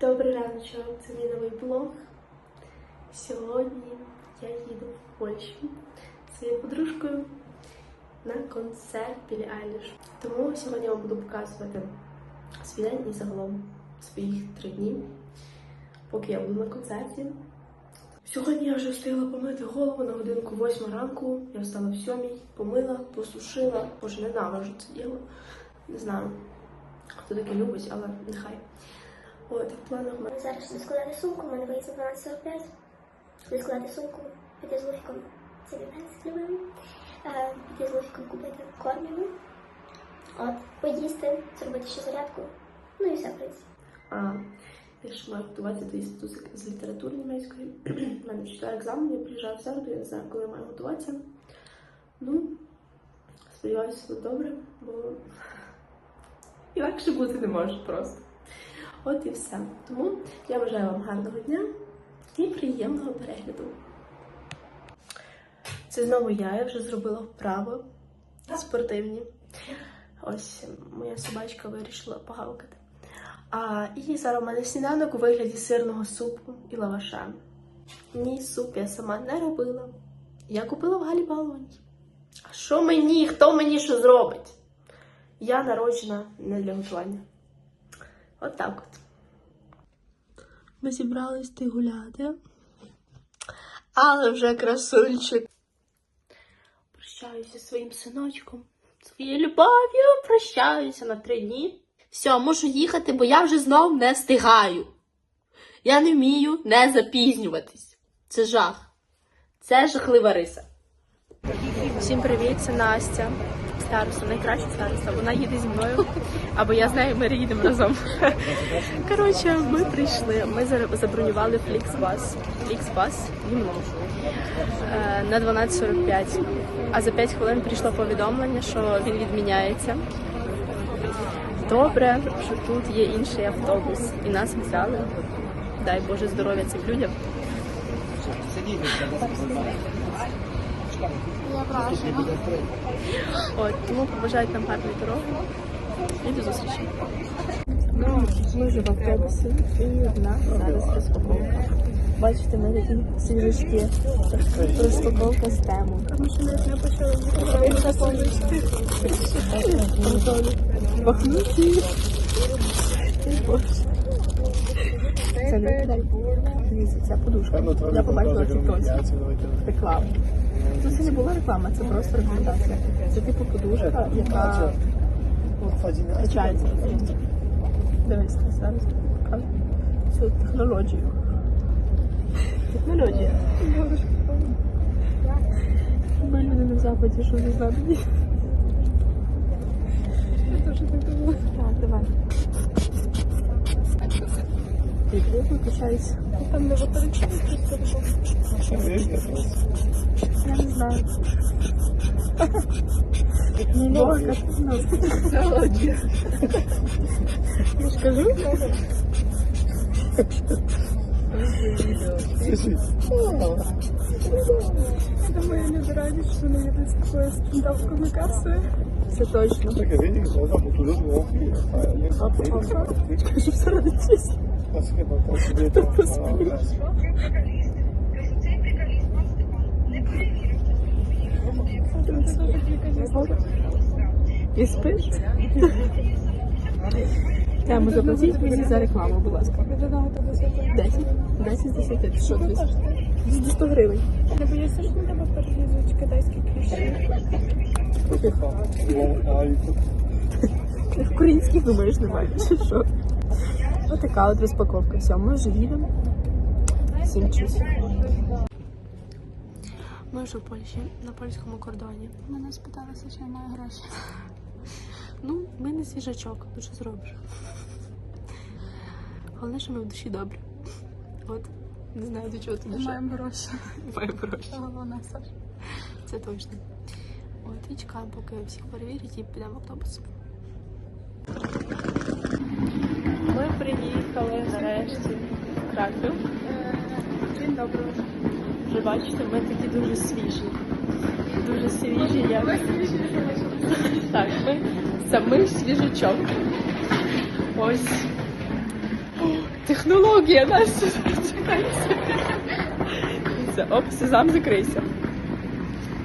Добрий раночок, це мій новий блог. Сьогодні я їду в Польщу зі своєю подружкою на концерт Білі Айліш. Тому сьогодні я вам буду показувати свій день і загалом своїх три дні, поки я буду на концерті. Сьогодні я вже встигла помити голову на годинку 8 ранку. Я встала в сьомій, помила, посушила. Боже, ненавижу це діло. Не знаю, хто таке любить, але нехай. От, в планах в мене Зараз складати сумку, у мене виїзд о 12.45. Буду складати сумку, піти з Луфіком, це вівець любим. Е, Піти з Луфіком купити кормів. От, поїсти, зробити ще зарядку. Ну і все, в принципі. А, я ще маю готуватися до іспиту з- з літератури німецької. У мене чотири екзамени, я приїжджаю в середу, я не знаю, коли маю готуватися. Ну, сподіваюся, все добре, бо інакше бути не може просто. От і все. Тому я бажаю вам гарного дня і приємного перегляду. Це знову я, я вже зробила вправи спортивні. Ось моя собачка вирішила погавкати. А, і зараз у мене сніданок у вигляді сирного супу і лаваша. Ні, суп я сама не робила. Я купила в Галі Балоні. А що мені? Хто мені що зробить? Я народжена не для готування. От так от. Ми зібрались ти гуляти. Але вже красунчик. Прощаюся зі своїм синочком, своєю любов'ю. Прощаюся на три дні. Все, можу їхати, бо я вже знов не встигаю. Я не вмію не запізнюватись. Це жах. Це жахлива риса. Всім привіт, це Настя. Староста, найкраща староста. Вона їде зі мною, або я з нею, ми їдемо разом. Коротше, ми прийшли. Ми за- забронювали Фліксбас. Фліксбас е, на 12.45. А за 5 хвилин прийшло повідомлення, що він відміняється. Добре, що тут є інший автобус, і нас взяли. Дай Боже здоров'я цим людям. От, тому побажають нам гарної дороги і до зустрічі. Ну, ми вже в автобусі і в нас зараз розпаковка. Бачите, ми такі свіжачки. Розпаковка з тему. Пахнуті. Це не дай. Дивіться, ця подушка. Я побачила в тіктоці. Реклама. Ну, це не була реклама, це просто рекомендація. Це типу подушка, яка качається. Дивись, зараз покажу цю технологію. Технологія. Ми люди не в западі, що не знати. Так, давай. Прикрепи, качайся. Там не батарейки. Я не знаю. Бога, технологія. Я ж кажу. Думаю, люди раді, що не їдуть з такою стендапкою касою. Це точно. Czekaj, wynik woda, bo І спиш? Тему заплатіть мені за рекламу, будь ласка. 10? 10 з 10. Ти що, 200? 200 гривень. Не боїшся, що тебе перелізуть китайські кліщі? Українських думаєш немає, чи що? Ось така от розпаковка. Все, ми вже їдемо. Всім чусь. Ми вже в Польщі, на польському кордоні. Мене спиталися, чи я маю гроші. Ну, ми не свіжачок, ну що зробиш? Головне, що ми в душі добрі. От, не знаю, до чого ти душа. Маємо гроші. Маємо гроші. Це головне, Саш. Це точно. От, і чекаємо, поки всіх перевірять і підемо в автобус. Ми приїхали нарешті в Краків. День добрий. Вже бачите, ми такі дуже свіжі. Дуже свіжі, як. Так, ми самий свіжачок. Ось. Технологія нас Це оп, сезам закрийся.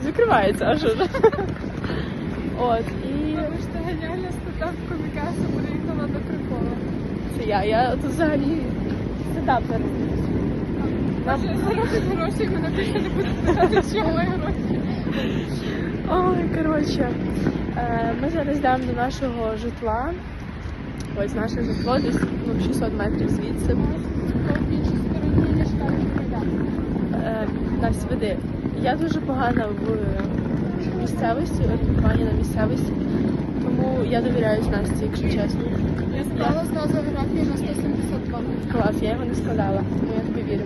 Закривається, а що ж? От, і Це геніальна стаття в комікаса приїхала до приколу. це я. Я тут взагалі стендап зараз. Наші гроші, мене більше не буде питати, чого мої гроші. Ой, коротше, е, ми зараз йдемо до нашого житла. Ось наше житло десь ну, 600 метрів звідси. Е, Настя, веди. Я дуже погана в місцевості, орієнтуванні на місцевості, тому я довіряюсь Насті, якщо чесно. Я склала зразу географію на 172. Клас, я його не складала, тому я тобі вірю.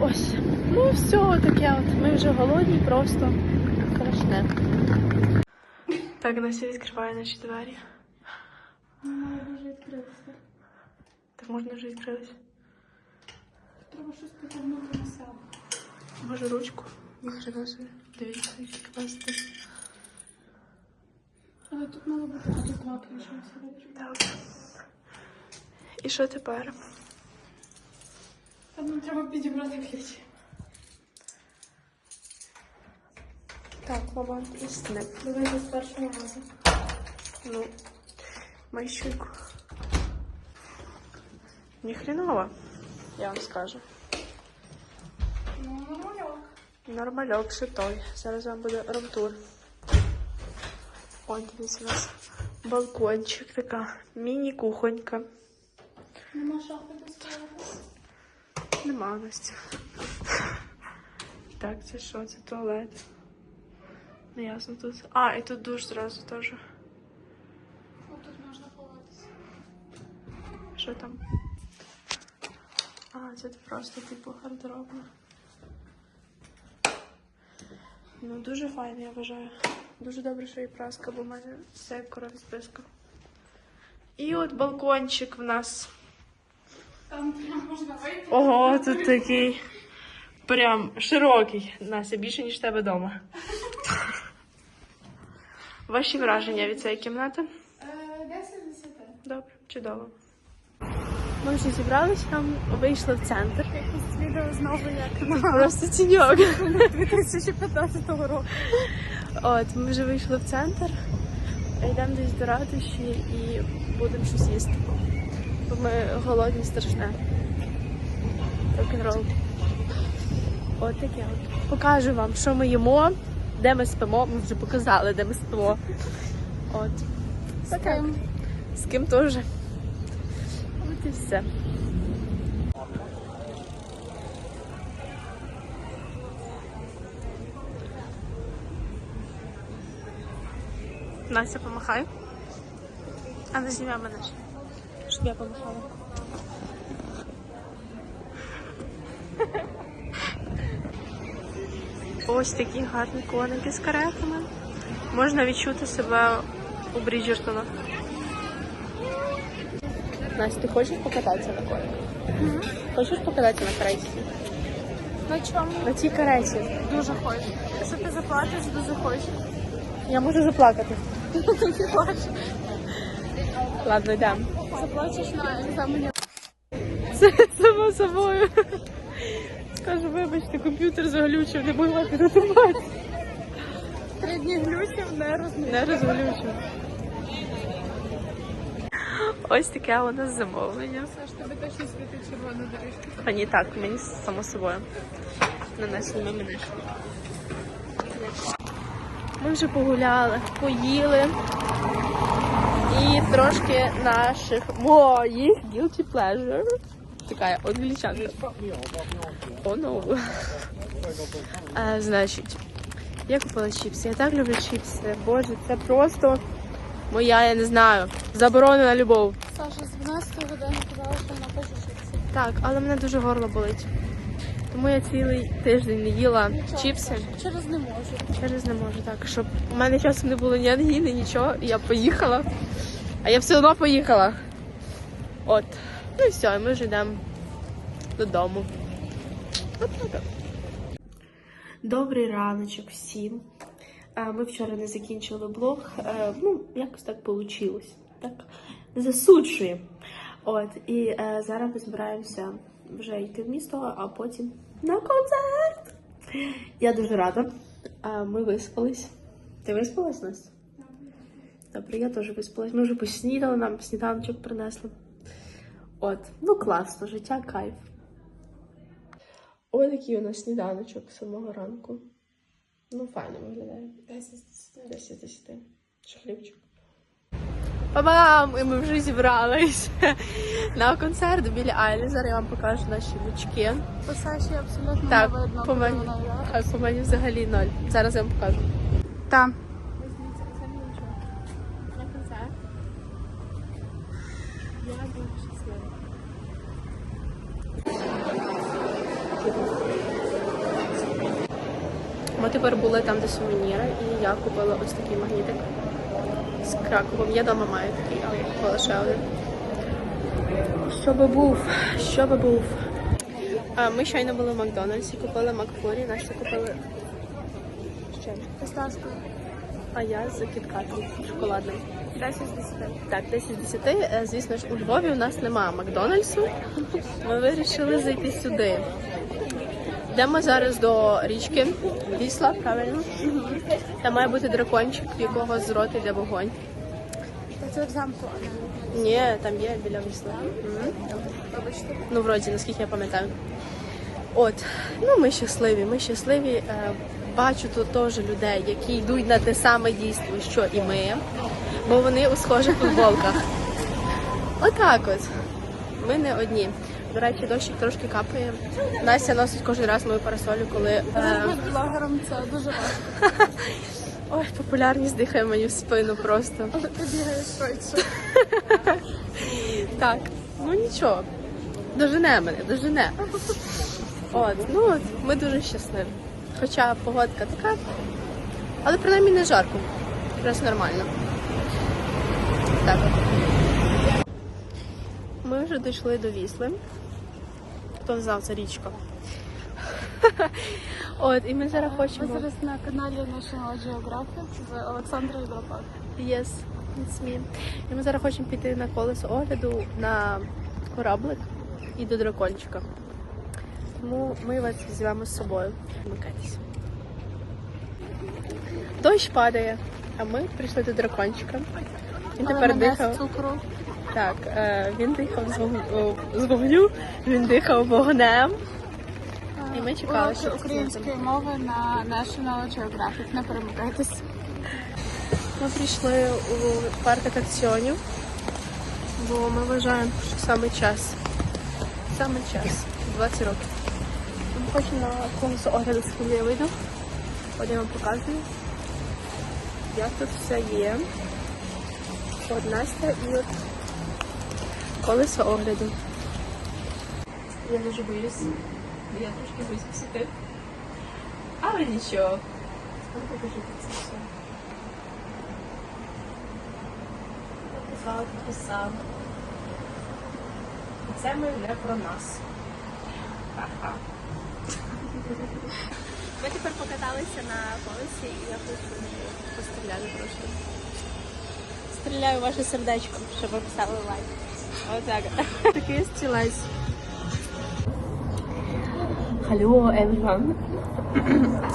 Ось. Ну, все таке от. Ми вже голодні, просто страшне. Так, Настя відкриває наші двері. Немає дуже відкритися. Так можна вже відкрились. Треба щось потягнути на себе. Може ручку? Ніхрена собі. Дивіться, які квести. Але тут мало бути тут два ключі. Так. І що тепер? Там нам треба підібрати ключі. Так, мама, істне. Давай з першого разу. Ну, майщуйку. Ні хренова, я вам скажу. Ну, нормально. Нормальок, ще той. Зараз вам буде ромтур. Ось дивіться у нас балкончик, така міні-кухонька. Нема шафи доставити. Нема Настя. Так, це що? Це туалет. Не ясно тут. А, і тут душ зразу теж. От тут можна ховатися. Що там? А, це просто типу гардеробна. Ну, дуже файно, я вважаю. Дуже добре, що і праска, бо в мене все з писком. І от балкончик в нас. Там прям можна вийти. Ого, тут такий прям широкий. Настя, більше, ніж тебе вдома. Ваші враження від цієї кімнати? Е, 10 10. Добре, чудово. Ми вже зібралися, там вийшли в центр. Якось відео знову як Просто тіньок. 2015 року. От, ми вже вийшли в центр, йдемо десь до ратуші і будемо щось їсти. Бо ми голодні страшне. Рок-н-рол. От таке от. Покажу вам, що ми їмо, де ми спимо. Ми вже показали, де ми спимо. От. З ким? З ким теж. От і все. Настя, помахай. А не знімай мене Щоб я помахала. Ось такі гарні коники з каретами. Можна відчути себе у Бріджертона. Настя, ти хочеш покататися на конику? Хочеш покататися на кареті? На чому? На цій кареті. Дуже хочу. Якщо ти заплатиш, дуже хочу. Я можу заплакати. Ладно, йдемо. Заплачеш на екзамені. Це само собою. Скажу, вибачте, комп'ютер заглючив, не могла підготувати. Три дні глючив, не розмір. Не розглючив. Ось таке у нас замовлення. Саш, тобі точно світить червона доріжка. А ні, так, мені само собою. Нанесли на мене. Ми вже погуляли, поїли. І трошки наших моїх guilty pleasure. Така англічанка. О, ну. Е, значить, я купила чіпси. Я так люблю чіпси. Боже, це просто моя, я не знаю, заборонена любов. Саша з 12 години казала, що вона хоче чіпси. Так, але мене дуже горло болить. Тому я цілий тиждень не їла чіпси. Через не можу. Через не можу так, щоб у мене часом не було ні ангіни, нічого, і я поїхала. А я все одно поїхала. От. Ну і все, і ми вже йдемо додому. От так. Добрий раночок всім. Е, Ми вчора не закінчили блог. Е, Ну, якось так вийшло. Так засуджуємо. От, і е, зараз ми збираємося вже йти в місто, а потім на концерт. Я дуже рада. Ми виспались. Ти виспалась, Настя? Добре, я теж виспалась. Ми вже поснідали, нам сніданочок принесли. От, ну класно, життя кайф. Ось такий у нас сніданочок з самого ранку. Ну, файно виглядає. 10 з 10. 10 Па-бам! І ми вже зібрались на концерт біля Айлі. Зараз я вам покажу наші лучки. По Саші абсолютно Так, не видно. по мені, а по мені взагалі ноль. Зараз я вам покажу. Там. Ми тепер були там, де сувеніри, і я купила ось такий магнітик з Краковом. Я дома маю такий, але я купила ще один. Що би був? Що би був? А, ми щойно були в Макдональдсі, купили Макфлорі, Настя купили ще Фісташку. а я з кіткатом шоколадним. 10 з 10. Так, 10 з 10. Е, Звісно ж, у Львові у нас немає Макдональдсу. Ми вирішили зайти сюди. Йдемо зараз до річки Вісла, правильно? Там має бути дракончик, в якого з рота йде вогонь. Це в замку. Ні, там є біля Вісла. Ну, вроді, наскільки я пам'ятаю. От, ну ми щасливі, ми щасливі. Е, Бачу тут теж людей, які йдуть на те саме дійство, що і ми, бо вони у схожих футболках. Отак от. Ми не одні. До речі, дощик трошки капає. Настя носить кожен раз мою парасолю, коли. Е... Блогером це дуже важко. Ой, популярність дихає мені в спину просто. Але ти бігаєш швидше. Так, ну нічого. Дожене мене, дожене. От, ну от, ми дуже щасливі. Хоча погодка така, але принаймні не жарко. Якраз нормально. Так. Ми вже дійшли до Вісли. Хто не знав, це річка. От, і ми зараз Ми хочемо. зараз на каналі National Geographic з Олександрою Дропак. Yes, it's me. І ми зараз хочемо піти на колесо огляду на кораблик і до дракончика. Тому ми вас візьмемо з собою. Вмикайтеся. Дощ падає, а ми прийшли до дракончика. Він тепер дихав. цукру. Так, е, він дихав з вогню, він дихав вогнем. І ми чекали, що української мови на National Geographic. Не перемикайтесь. Ми прийшли у парк атракціонів, бо ми вважаємо, що саме час. Саме час. 20 років. Ми хочемо на колесо огляду я вийду. От я вам показую. Як тут все є. От Настя і от колесо огляду. Я дуже боюсь. Я трошки боюсь висоти. Але нічого. Вам покажу це все. Написала писав. І це ми не про нас. Ха-ха. Ми тепер покаталися на колесі і я хочу постріляти трошки. Стріляю ваше сердечко, щоб ви писали лайк. Такий стілець. Hello, everyone.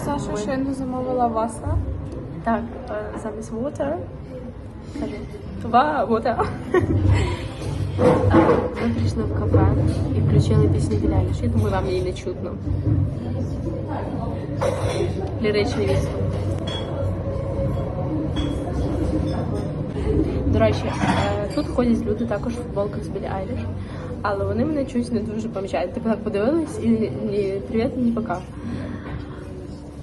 Саша щойно замовила васа. Так, е, замість water. Два water. А, Ми прийшли в кафе і включили пісню Білі Айліш. Я думаю, вам її не чутно. Ліричний відступ. До речі, е, тут ходять люди також в футболках з Білі Айліш, але вони мене чуть не дуже помічають. Типу так подивились і, і привіт, ні пока.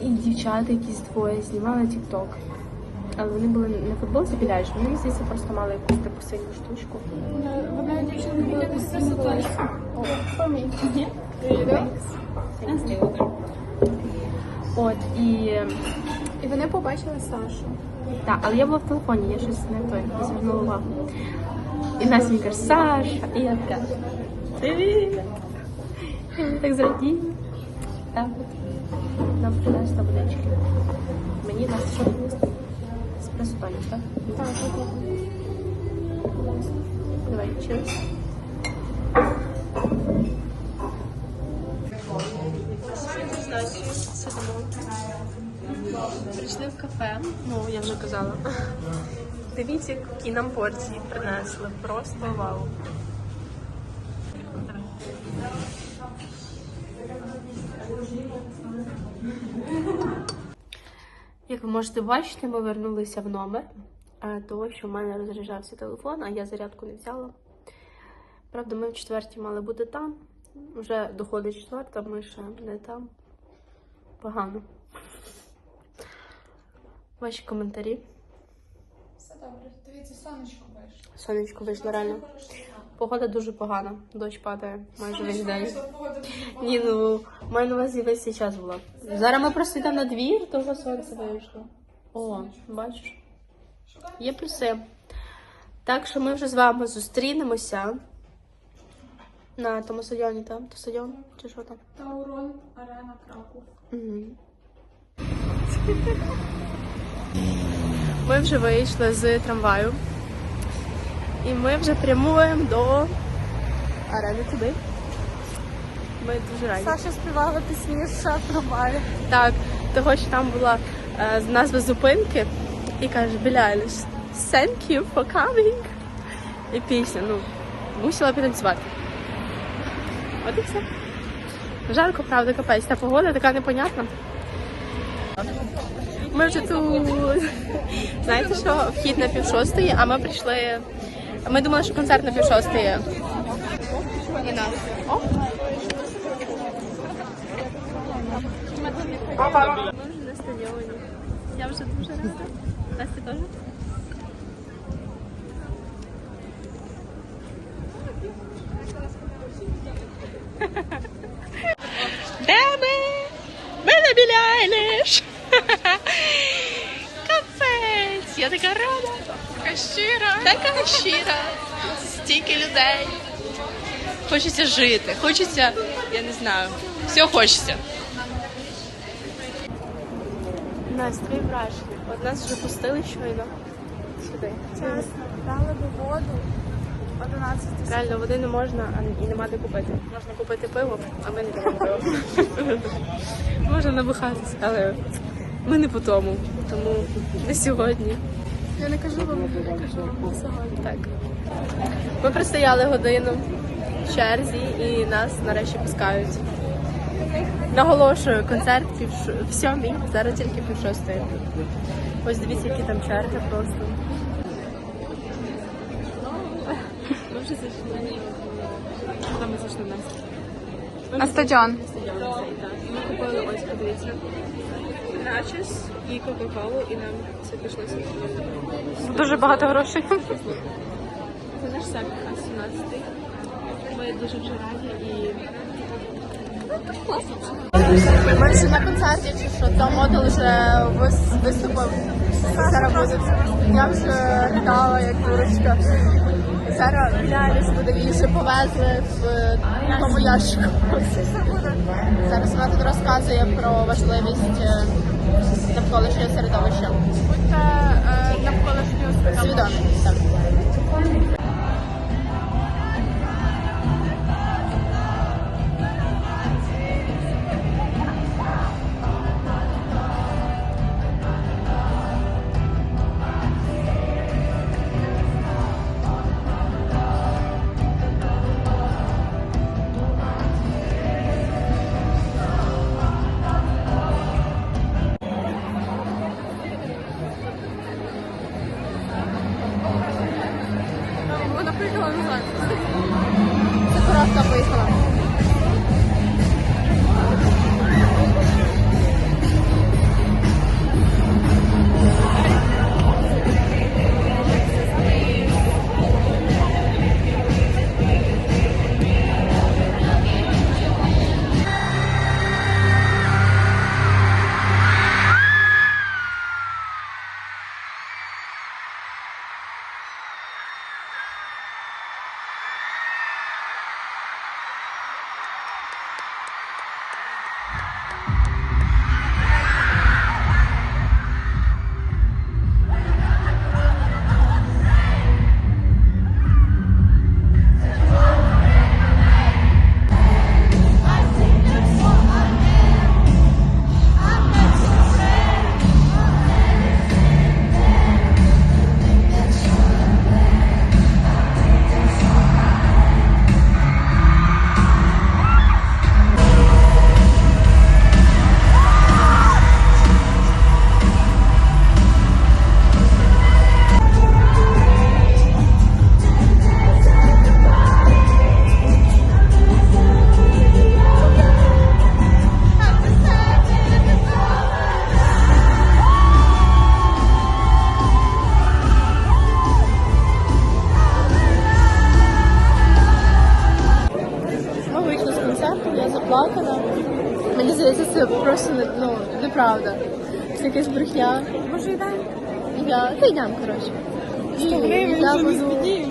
І дівчата якісь двоє знімали TikTok. Але вони були не футболці біляєш, вони здається просто мали якусь таку синю штучку. Вона дівчинка. Помітні. От і І вони побачили Сашу. Так, але я була в телефоні, я щось не той не звернула увагу. І Настя каже, Саша, і я така. Привіт! І так зраділи. Так от. Нам принесли водички. Мені Настя що принесли? Еспресо тонік, так? Так, Давай, cheers. Сидимо. Прийшли в кафе. Ну, я вже казала. Дивіться, які нам порції принесли. Просто вау. Як ви можете бачити, ми вернулися в номер, е, того, що в мене розряджався телефон, а я зарядку не взяла. Правда, ми в четвертій мали бути там. Вже доходить четверта, ми ще не там. Погано. Ваші коментарі. Все добре. Дивіться, сонечко вийшло. Сонечко вийшло реально. Погода дуже погана. Дощ падає майже весь день. Ні, ну маю на увазі весь цей час була. Зараз ми просто йдемо на двір, того сонце вийшло. О, бачиш? Є плюси. Так що ми вже з вами зустрінемося на тому стадіоні, там? То стадіон? Чи що там? Таурон, арена, Краков. Угу. Ми вже вийшли з трамваю. І ми вже прямуємо до арени туди. Ми дуже раді. Саша співала пісні з трамваю. Так, того, що там була е, назва зупинки, і каже Біля thank you for coming. І пісня, ну, мусила підтанцювати. От і все. Жарко, правда, капець. Та погода така непонятна. Ми вже тут. Знаєте що, вхід на пів шостої, а ми прийшли. Ми думали, що концерт на пів шостої. І нас. Ми вже на стадіоні. Я вже дуже рада. Настя теж? Де ми? Ми на Білі Айліш. Капець, я така рада. Така щира. Така щира. Стільки людей. Хочеться жити, хочеться, я не знаю, все хочеться. Настрій вражений. От нас вже пустили щойно. Сюди. Чесно, дали би воду. 11 Реально, води не можна а і нема де купити. Можна купити пиво, а ми не даємо пиво. можна набухатись, але ми не по тому. Тому не сьогодні. Я не кажу вам, я кажу вам сьогодні. Так. Ми простояли годину в черзі і нас нарешті пускають. Наголошую, концерт пів ш- в сьомій, зараз тільки пів шостої. Ось дивіться, які там черги просто. Ми вже зайшли. Куди ми зайшли Настя? На стадіон. Стадіон. Ми купили ось, подивіться. Начос і Кока-Колу, і нам це пішлося. Дуже багато грошей. Це наш сек 17-й. Ми дуже вже раді і. Ми вже на концерті, чи що там модел вже виступив. Зараз буде. Я вже літала як дурочка. Зараз реально буде вже повезли в тому ящику. Зараз вона тут розказує про важливість е, навколишнього середовища. Будьте е, навколишнього Свідомі. Так.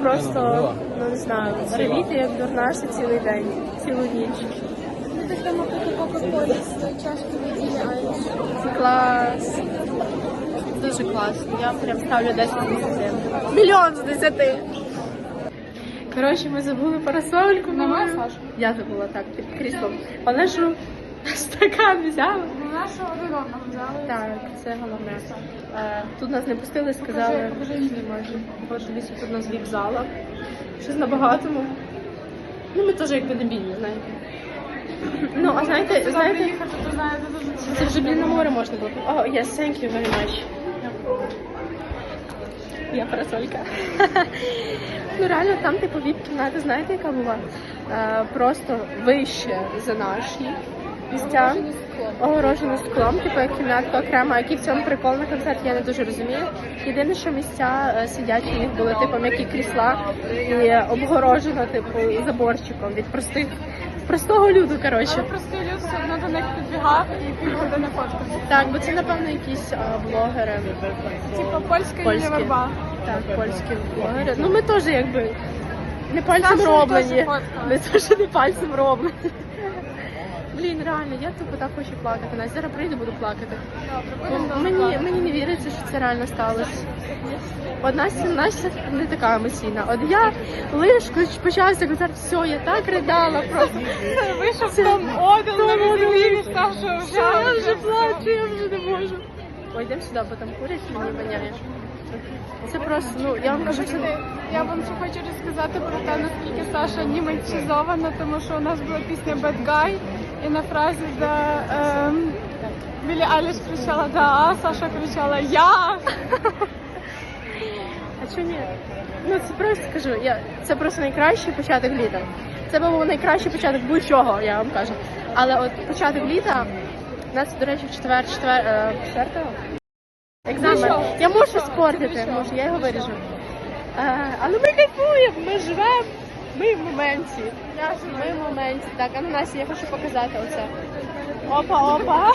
Просто, ну не знаю, ревіти як дурнаша цілий день, цілу ніч. Ми так там пити кока-колі з чашки від Айліш. Клас. Дуже класно. Я прям ставлю 10 з 10. Мільйон з 10. Коротше, ми забули парасольку. Нема, Я забула так, під кріслом. Але ж стакан взяла. Ну, нашого один взяли. Так, це головне. Е, Тут нас не пустили, сказали, не. Боже, дивіться, тут у нас віп-зала. Щось на багатому. Ну, ми теж якби дебільні, знаєте. Ну, а знаєте, знаєте, знаєте, це вже блін на море можна було. О, oh, yes, thank you very much. Я парасолька. ну реально там типу віп-кімната, знаєте, яка була? Е, просто вище за наші місця. Огорожено склом, типу як кімнатка окрема, який в цьому прикол на концерті, я не дуже розумію. Єдине, що місця е, сидячі в них були типу м'які крісла і обгорожено, типу, заборчиком від простих простого люду, коротше. Але простий люд все одно до них підбігав і півгодини фоткався. Так, бо це напевно якісь а, блогери. Типа польська Польські. Верба. Так, польські блогери. Ну ми теж якби не пальцем Саша роблені. Ми теж не пальцем роблені. Блін, реально, я тупо так хочу плакати. Настя, зараз прийду, буду плакати. Мені, мені не віриться, що це реально сталося. От Настя, Настя не така емоційна. От я лиш коли почався концерт, все, я так ридала просто. Вийшов Це- Том Одел на візелі, Саша Все, вже. я вже плачу, я вже не можу. Ой, йдемо сюди, бо там курять, мені воняє. Це просто, ну, я вам кажу, це... Я вам ще хочу розказати про те, наскільки Саша німецизована, тому що у нас була пісня Bad Guy, і на фразі, де ем, Білі Аліш кричала «Да», а Саша кричала «Я!». А чого ні? Ну, це просто кажу, я... це просто найкращий початок літа. Це був найкращий початок будь-чого, я вам кажу. Але от початок літа, у нас, до речі, в четвер, четвер, е, четвертого? Екзамен. Я можу спортити, можу, я його виріжу. Е, але ми кайфуємо, ми живемо, ми в моменті. Ми в моменті. Так, а на нас я хочу показати оце. Опа, опа.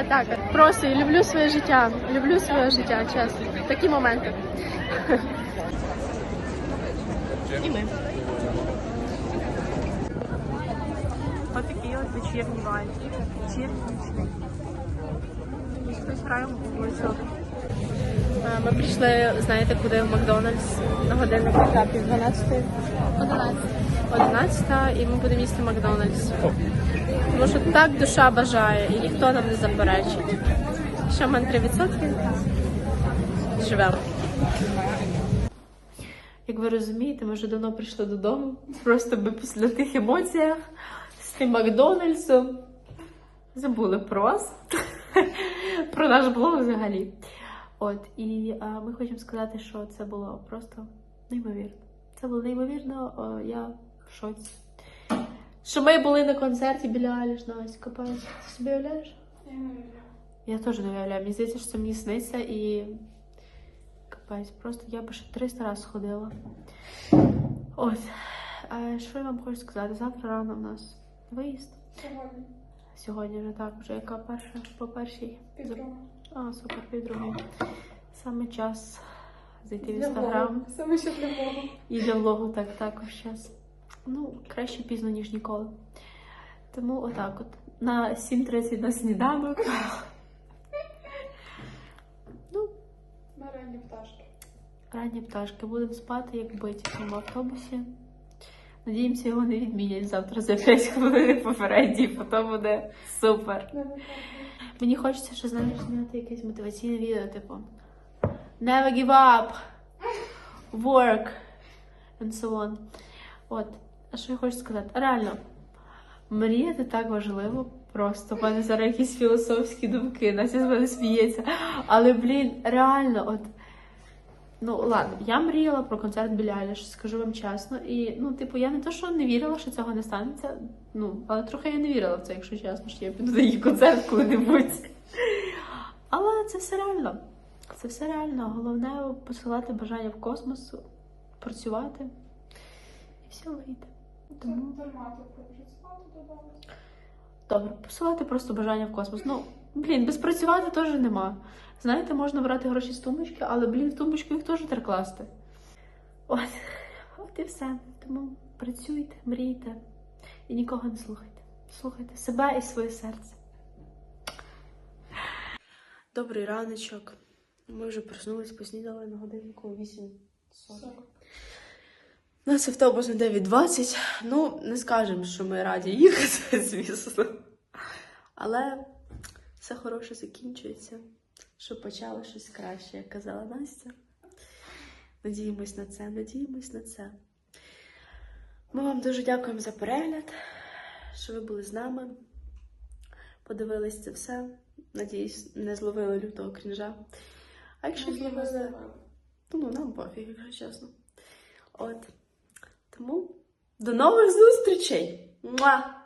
Отак, от. просто я люблю своє життя. Люблю своє життя, чесно. Такі моменти. І ми. Ось такий от вечірній вайб. Вечірній хтось грає в Ми прийшли, знаєте, куди в Макдональдс на годинник яка пів 12. 11. 11 і ми будемо їсти Макдональдс. Тому що так душа бажає і ніхто нам не заперечить. Ще в мене 3%. Живемо. Як ви розумієте, ми вже давно прийшли додому. Просто би після тих емоціях з тим Макдональдсом забули про вас, про наш блог взагалі. От, і а, ми хочемо сказати, що це було просто неймовірно. Це було неймовірно, о, я в шоці. Що ми були на концерті біля Аліш Настя, капець. Ти собі уявляєш? Я теж не уявляю. Мені здається, що це мені сниться і. Капець, просто я би ще 300 разів сходила. Ось. А що я вам хочу сказати? Завтра рано в нас виїзд. Сьогодні вже так, вже яка перша по першій. А, супер, пів другої. Саме час зайти в інстаграм. Саме ще для Бога. І для влогу так також час. Ну, краще пізно, ніж ніколи. Тому отак от. На 7.30 на сніданок. ну, На ранні пташки. ранні пташки. Будемо спати, як биті в цьому автобусі. Надіємося, його не відмінять завтра за 5 хвилин попередній, бо то буде супер. Мені хочеться що знаєш, зняти якесь мотиваційне відео, типу Never give up, work and so on. От, а що я хочу сказати? Реально, мріяти так важливо. Просто в мене зараз якісь філософські думки, Настя з мене сміється. Але, блін, реально, от. Ну, ладно, я мріяла про концерт Білі Айліш, скажу вам чесно. І, ну, типу, я не то, що не вірила, що цього не станеться. Ну, але трохи я не вірила в це, якщо чесно, що я піду на її концерт коли-небудь. Але це все реально. Це все реально. Головне посилати бажання в космос, працювати і все вийде. Тому добре, посилати просто бажання в космос. Ну, блін, без працювати теж нема. Знаєте, можна брати гроші з тумбочки, але, блін, в тумбочку їх теж треба класти. От, от і все. Тому працюйте, мрійте і нікого не слухайте. Слухайте себе і своє серце. Добрий раночок. Ми вже проснулись, поснідали на годинку 8.40. У нас автобус на 9.20. Ну, не скажемо, що ми раді їхати, звісно. Але все хороше закінчується. Щоб почало щось краще, як казала Настя. Надіємось на це, надіємось на це. Ми вам дуже дякуємо за перегляд, що ви були з нами. Подивились це все. Надіюсь, не зловили лютого крінжа. А якщо зловили, то ну нам пофіг, якщо чесно. От. Тому до нових зустрічей! Муа!